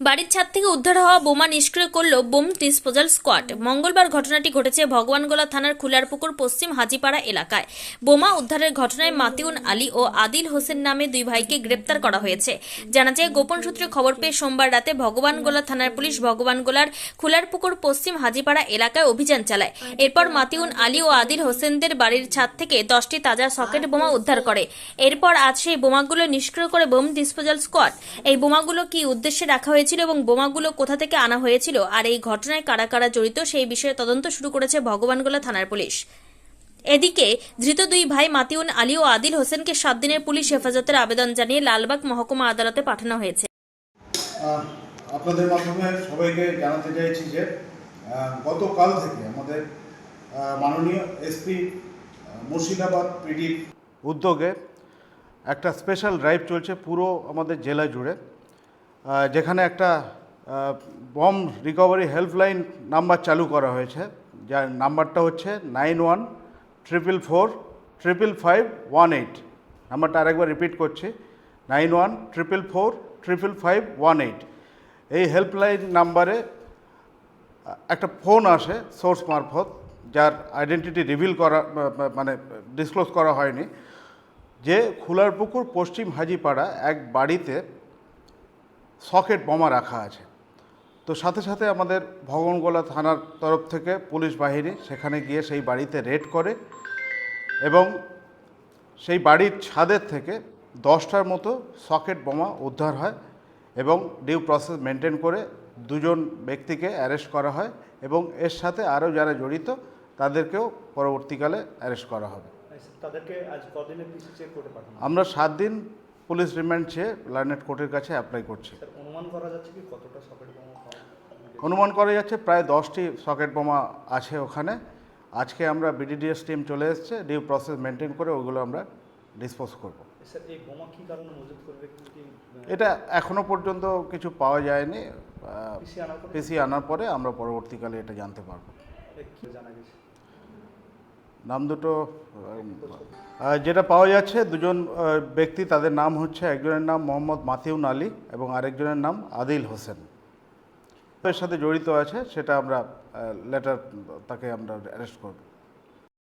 বাড়ির ছাদ থেকে উদ্ধার হওয়া বোমা নিষ্ক্রিয় করল বোম ডিসপোজাল স্কোয়াড। মঙ্গলবার ঘটনাটি ঘটেছে ভগবানগোলা থানার খুলারপুকুর, পশ্চিম হাজিপাড়া এলাকায়। বোমা উদ্ধারের ঘটনায় মাতিউন আলী ও আদিল হোসেন নামে দুই ভাইকে গ্রেপ্তার করা হয়েছে। জানা যায়, গোপন সূত্রে খবর পেয়ে সোমবার রাতে ভগবানগোলা থানার পুলিশ ভগবানগোলার খুলারপুকুর, পশ্চিম হাজিপাড়া এলাকায় অভিযান চালায়। এরপর মাতিউন আলী ও আদিল হোসেনদের বাড়ির ছাদ থেকে দশটি তাজা সকেট বোমা উদ্ধার করে। এরপর আজ সেই বোমাগুলো নিষ্ক্রিয় করে বোম ডিসপোজাল স্কোয়াড। এই বোমাগুলো কি উদ্দেশ্যে রাখা হয়েছিল এবং বোমাগুলো কোথা থেকে আনা হয়েছিল আর এই ঘটনায় কারা কারা জড়িত সেই বিষয়ে তদন্ত শুরু করেছে ভগবানগোলা থানার পুলিশ। এদিকে ধৃত দুই ভাই মাতিউন আলী ও আদিল হোসেনকে সাত দিনের পুলিশ হেফাজতের আবেদন জানিয়ে লালবাগ মহকুমা আদালতে পাঠানো হয়েছে। আপনাদের মাধ্যমে সবাইকে জানাতে চাইছি যে গতকাল থেকে আমাদের মাননীয় এসপি মুর্শিদাবাদ পিডি উদ্যোগে একটা স্পেশাল ড্রাইভ চলছে পুরো আমাদের জেলা জুড়ে। যেখানে একটা বম রিকভারি হেল্পলাইন নাম্বার চালু করা হয়েছে। যার নাম্বারটা হচ্ছে nine one triple four triple five one eight নাম্বারটা আরেকবার রিপিট করছি। Nine one triple four triple five one eight এই হেল্পলাইন নাম্বারে একটা ফোন আসে সোর্স মারফত, যার আইডেন্টিটি রিভিল করা মানে ডিসক্লোজ করা হয়নি। যে খুলারপুকুর পশ্চিম হাজিপাড়া এক বাড়িতে সকেট বোমা রাখা আছে। তো সাথে সাথে আমাদের ভগবানগোলা থানার তরফ থেকে পুলিশ বাহিনী সেখানে গিয়ে সেই বাড়িতে রেড করে এবং সেই বাড়ির ছাদের থেকে দশটার মতো সকেট বোমা উদ্ধার হয় এবং ডিউ প্রসেস মেনটেন করে দুজন ব্যক্তিকে অ্যারেস্ট করা হয় এবং এর সাথে আরও যারা জড়িত তাদেরকেও পরবর্তীকালে অ্যারেস্ট করা হবে। আচ্ছা, তাদেরকে আজ আমরা সাত দিন পুলিশ রিমান্ড চেয়ে লার্নেট কোর্টের কাছে অ্যাপ্লাই করছে। অনুমান করা যাচ্ছে কি কতটা সকেট বোমা অনুমান করা যাচ্ছে প্রায় দশটি সকেট বোমা আছে ওখানে। আজকে আমরা বিডিডিএস টিম চলে এসেছে ডিউ প্রসেস মেনটেন করে ওগুলো আমরা ডিসপোজ করব। এটা এখনও পর্যন্ত কিছু পাওয়া যায়নি। পিসি আনার পরে? পিসি আনার পরে আমরা পরবর্তীকালে এটা জানতে পারব। জানা গেছে? নাম দুটো যেটা পাওয়া যাচ্ছে, দুজন ব্যক্তি, তাদের নাম হচ্ছে, একজনের নাম মোহাম্মদ মাথিউন আলী এবং আরেকজনের নাম আদিল হোসেন। এর সাথে জড়িত আছে, সেটা আমরা লেটার তাকে আমরা অ্যারেস্ট করব।